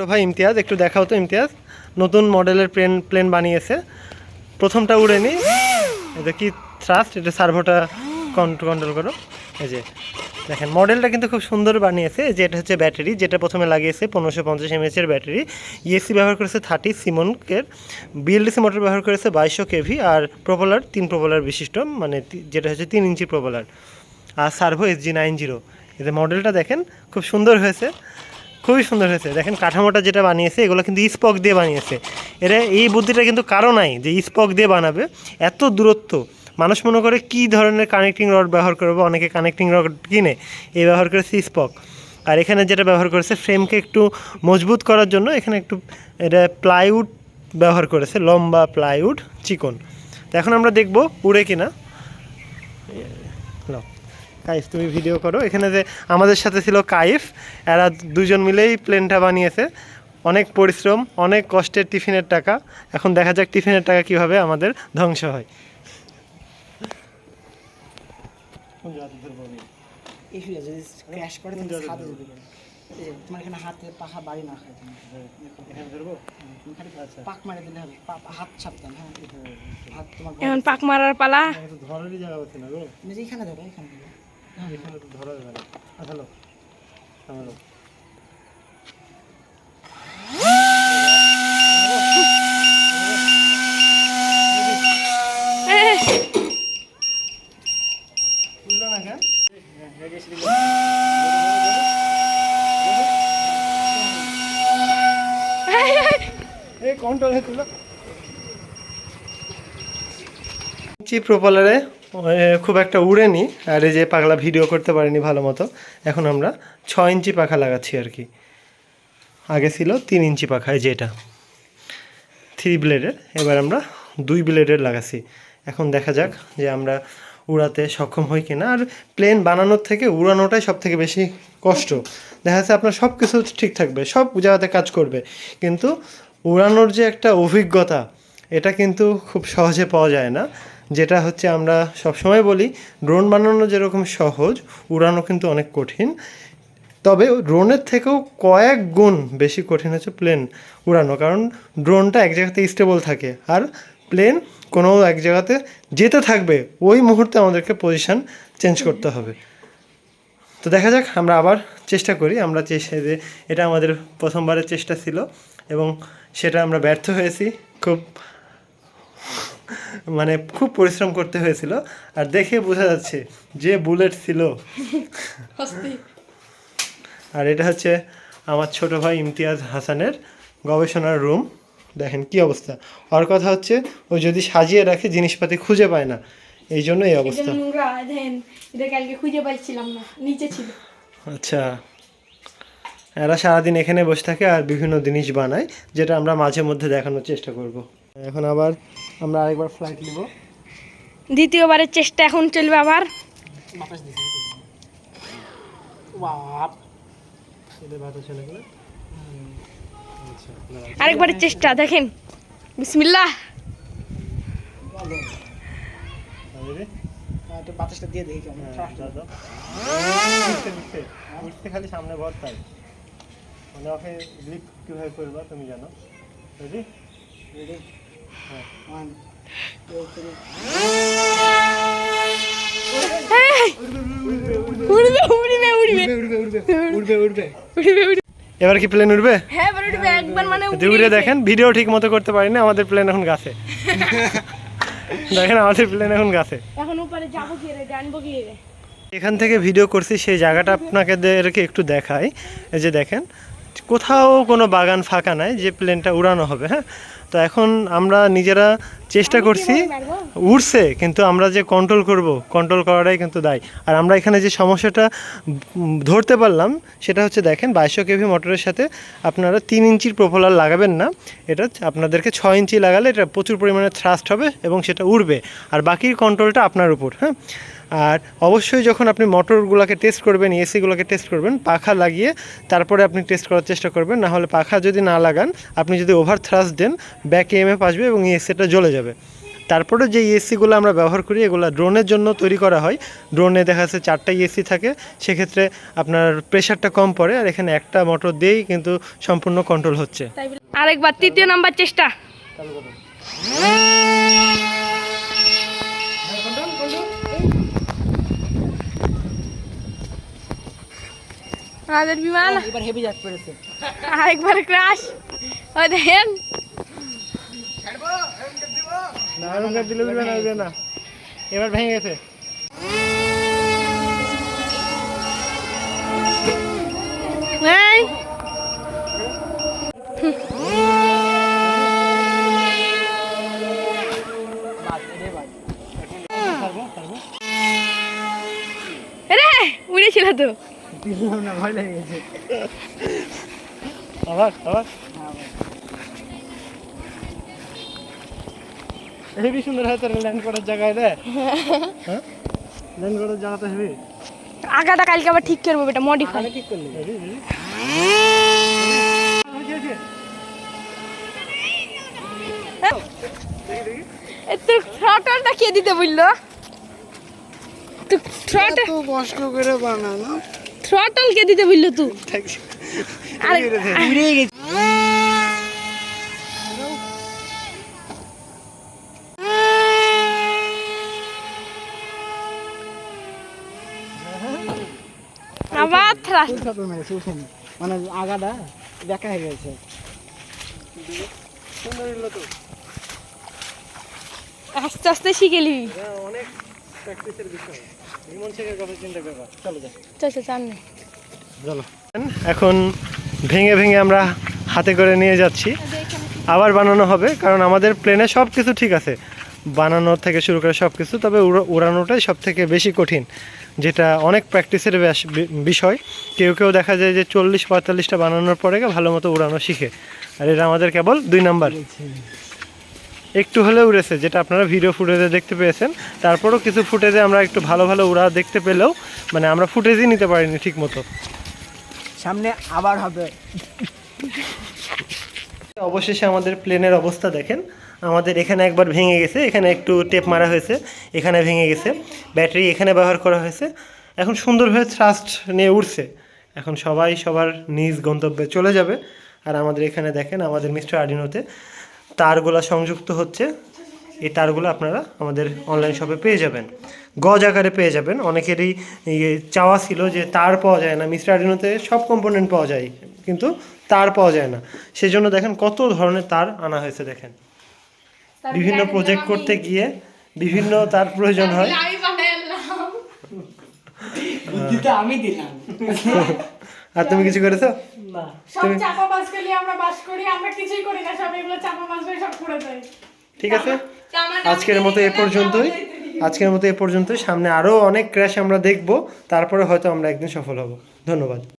ছোটো ভাই ইমতিয়াজ, একটু দেখাও তো ইমতিয়াজ। নতুন মডেলের প্লেন প্লেন বানিয়েছে। প্রথমটা উড়ে নি। এটা কি থ্রাস্ট এটা সার্ভোটা কন্ট্রোল করো। এই যে, দেখেন, মডেলটা কিন্তু খুব সুন্দর বানিয়েছে। যে, এটা হচ্ছে ব্যাটারি, যেটা প্রথমে লাগিয়েছে পনেরোশো পঞ্চাশ এমএচের ব্যাটারি। ইএসসি ব্যবহার করেছে থার্টি সিমনকের বিএলডিসি মোটর ব্যবহার করেছে বাইশশো কেভি আর প্রোপোলার তিন প্রোপোলার বিশিষ্ট মানে যেটা হচ্ছে তিন ইঞ্চি প্রোপোলার আর servo S G nine zero এদের মডেলটা দেখেন, খুব সুন্দর হয়েছে। খুবই সুন্দর হয়েছে দেখেন কাঠামোটা যেটা বানিয়েছে এগুলো কিন্তু স্পক দিয়ে বানিয়েছে এরা এই বুদ্ধিটা কিন্তু কারও নাই যে স্পক দিয়ে বানাবে এত দূরত্ব মানুষ মনে করে কী ধরনের কানেক্টিং রড ব্যবহার করব অনেকে কানেক্টিং রড কিনে এই ব্যবহার করেছে স্পক আর এখানে যেটা ব্যবহার করেছে ফ্রেমকে একটু মজবুত করার জন্য এখানে একটু এটা প্লাইউড ব্যবহার করেছে লম্বা প্লাইউড চিকন তো এখন আমরা দেখব উড়ে কিনা কাইফ তুমি ভিডিও করো। এখানে যে আমাদের সাথে ছিল কাইফ এরা দুজন মিলেই প্লেনটা বানিয়েছে। অনেক পরিশ্রম অনেক কষ্টের টিফিনের টাকা। এখন দেখা যাক টিফিনের টাকা কীভাবে আমাদের ধ্বংস হয়। এই শুয়ে যদি ক্র্যাশ করে তুমি ছাদে যেতে পারো এই যে তোমার এখানে হাতে পাখা বাড়ি না খায় তুমি হুম, তুমি খালি পাক মারে দিলে হবে। পা- পা- হাত ছাপতাম হ্যাঁ। হাত তোমার এখন পাক মারার পালা। ধরারই জায়গা হচ্ছে না গো। তুমি যে ধরো এখানে ধরা যাবে না হ্যালো হ্যালো প্রপালারে খুব একটা উড়েনি আর এই যে পাগলা ভিডিও করতে পারিনি ভালো মতো। এখন আমরা ছ ইঞ্চি পাখা লাগাচ্ছি আর কি। আগে ছিল তিন ইঞ্চি পাখা, এই যেটা থ্রি ব্লেডের, এবার আমরা দুই ব্লেডের লাগাচ্ছি। এখন দেখা যাক যে আমরা উড়াতে সক্ষম হই কিনা। আর প্লেন বানানোর থেকে উড়ানোটাই সব থেকে বেশি কষ্ট। দেখা যাচ্ছে আপনার সব কিছু ঠিক থাকবে, সব জায়গাতে কাজ করবে। কিন্তু উড়ানোর যে একটা অভিজ্ঞতা, এটা কিন্তু খুব সহজে পাওয়া যায় না। যেটা হচ্ছে আমরা সবসময় বলি ড্রোন বানানো যেরকম সহজ, উড়ানো কিন্তু অনেক কঠিন। তবে ড্রোনের থেকেও কয়েক গুণ বেশি কঠিন হচ্ছে প্লেন উড়ানো। কারণ ড্রোনটা এক জায়গাতে স্টেবল থাকে আর প্লেন কোনো এক জায়গাতে যেতে থাকবে, ওই মুহূর্তে আমাদেরকে পজিশন চেঞ্জ করতে হবে। তো দেখা যাক, আমরা আবার চেষ্টা করি। আমরা চেষ্টা এটা আমাদের প্রথমবারের চেষ্টা ছিল এবং সেটা আমরা ব্যর্থ হয়েছি। খুব মানে খুব পরিশ্রম করতে হয়েছিল আর দেখে বোঝা যাচ্ছে যে বুলেট ছিল। আর এটা হচ্ছে আমার ছোট ভাই ইমতিয়াজ হাসানের গবেষণার রুম। দেখেন কি অবস্থা। আর কথা হচ্ছে ও যদি সাজিয়ে রাখে জিনিসপাতি খুঁজে পায় না। এই জন্য এই অবস্থা। নোংরা দেন এটা কালকে খুঁজে পাইছিলাম না নিচে ছিল। আচ্ছা। এরা সারাদিন এখানে বসে থাকে আর বিভিন্ন জিনিস বানায় যেটা আমরা মাঝে মধ্যে দেখানোর চেষ্টা করব। এখন আবার আমরা আরেকবার ফ্লাইট নিব। দ্বিতীয়বারের চেষ্টা এখন চলবে আবার। আচ্ছা আরেকবারের চেষ্টা দেখেন। বিসমিল্লাহ। একটু বাতাসটা দিয়ে দেখি কেমন। উঠতে খালি সামনে ভর তাই। মানে ওকে গ্রিপ কীভাবে করবা তুমি জানো? রেডি হ্যাঁ থ্রি এবার কি প্লেন উঠবে হ্যাঁ দেখেন ভিডিও ঠিক মতো করতে পারিনি আমাদের প্লেন এখন গাছে। দেখেন আমাদের প্লেন এখন গাছে। এখান থেকে ভিডিও করছি সেই জায়গাটা আপনাকে একটু দেখাই। এই যে দেখেন কোথাও কোনো বাগান ফাঁকা নাই যে প্লেনটা উড়ানো হবে হ্যাঁ? তো এখন আমরা নিজেরা চেষ্টা করছি উড়ছে কিন্তু আমরা যে কন্ট্রোল করব কন্ট্রোল করাটাই কিন্তু দায়। আর আমরা এখানে যে সমস্যাটা ধরতে পারলাম সেটা হচ্ছে দেখেন বাইশশো কেভি মোটরের সাথে আপনারা তিন ইঞ্চির প্রোপোলার লাগাবেন না। এটা আপনাদেরকে ছয় ইঞ্চি লাগালে এটা প্রচুর পরিমাণে থ্রাস্ট হবে এবং সেটা উড়বে। আর বাকির কন্ট্রোলটা আপনার উপর হ্যাঁ? আর অবশ্যই যখন আপনি মোটরগুলোকে টেস্ট করবেন এসিগুলোকে টেস্ট করবেন পাখা লাগিয়ে তারপরে আপনি টেস্ট করার চেষ্টা করবেন। না হলে পাখা যদি না লাগান আপনি যদি ওভার থ্রাস্ট দেন ব্যাক এমএফ আসবে এবং এসিটা জ্বলে যাবে। তারপরে যে এসিগুলো আমরা ব্যবহার করি এগুলো ড্রোনের জন্য তৈরি করা হয়। ড্রোনে দেখা যাচ্ছে চারটা এসি থাকে। সেক্ষেত্রে আপনার প্রেশারটা কম পড়ে আর এখানে একটা মোটর দিয়েই কিন্তু সম্পূর্ণ কন্ট্রোল হচ্ছে। আরেকবার তৃতীয় নাম্বার চেষ্টা। আমাদের বিমান। এবার হেভি জ্যাক পড়েছে। আরেকবার ক্রাশ ও দেখেন দিলে না? না এবার ভেঙে গেছে। উড়েছিল তো। দিলাম না ভয় লেগে গেছে। আবার আবার হ্যাঁ ভাই। হেভি সুন্দর হয়তো ল্যান্ড করার জায়গায় রে। হ্যাঁ। ল্যান্ড করার জায়গাটা হেভি। আগাটা কালকে আবার ঠিক করব এটা মডিফাই ঠিক করলি। হেভি থ্রটলটা কে দিতে বলল? তো থ্রটল কষ্ট করে বানানো থ্রটল কে দিতে বলল তুই আরে উড়ে গেছে আবার মানে আগাটা দেখা হয়ে গেছে। সুন্দর হলো তো আস্তে আস্তে শিখে নিবি অনেক প্র্যাকটিসের বিষয়। বিমন শেখের কথা চিন্তা করবা? চলো যা চল চল সামনে। চলো। এখন ভেঙে ভেঙে আমরা হাতে করে নিয়ে যাচ্ছি। আবার বানানো হবে কারণ আমাদের প্লেনে সব কিছু ঠিক আছে। বানানো থেকে শুরু করে সব কিছু তবে উড়ানোটাই সব থেকে বেশি কঠিন যেটা অনেক প্র্যাকটিসের বিষয়। কেউ কেউ দেখা যায় যে চল্লিশ পঁয়তাল্লিশটা বানানোর পরে ভালো মতো উড়ানো শিখে। আর এটা আমাদের কেবল দুই নাম্বার। একটু হলেও উড়েছে যেটা আপনারা ভিডিও ফুটেজে দেখতে পেয়েছেন। তারপরও কিছু ফুটেজে আমরা একটু ভালো ভালো উড়া দেখতে পেলেও মানে আমরা ফুটেজই নিতে পারিনি ঠিক মতো সামনে আবার হবে। অবশেষে আমাদের প্লেনের অবস্থা দেখেন। আমাদের এখানে একবার ভেঙে গেছে, এখানে একটু টেপ মারা হয়েছে, এখানে ভেঙে গেছে, ব্যাটারি এখানে ব্যবহার করা হয়েছে। এখন সুন্দরভাবে থ্রাস্ট নিয়ে উঠছে এখন সবাই সবার নিজ গন্তব্যে চলে যাবে। আর আমাদের এখানে দেখেন আমাদের মিস্টার আডিনোতে তারগুলা সংযুক্ত হচ্ছে। এই তারগুলো আপনারা আমাদের অনলাইন শপে পেয়ে যাবেন। গজ আকারে পেয়ে যাবেন। অনেকেরই চাওয়া ছিল যে তার পাওয়া যায় না। মিস্টার আডিনোতে সব কম্পোনেন্ট পাওয়া যায়, কিন্তু তার পাওয়া যায় না। সেজন্য দেখেন কত ধরনের তার আনা হয়েছে, দেখেন। বিভিন্ন প্রজেক্ট করতে গিয়ে বিভিন্ন তার প্রয়োজন হয়। আমি দিলাম। আর তুমি কিছু করেছ? না। সব চাপা বাস করলে আমরা বাস করি আমরা কিছুই করি না সব এগুলো চাপা বাস করে সব করে দেয় ঠিক আছে। আজকের মতো এ পর্যন্তই। আজকের মতো এ পর্যন্তই। সামনে আরও অনেক ক্র্যাশ আমরা দেখব। তারপরে হয়তো আমরা একদিন সফল হব। ধন্যবাদ।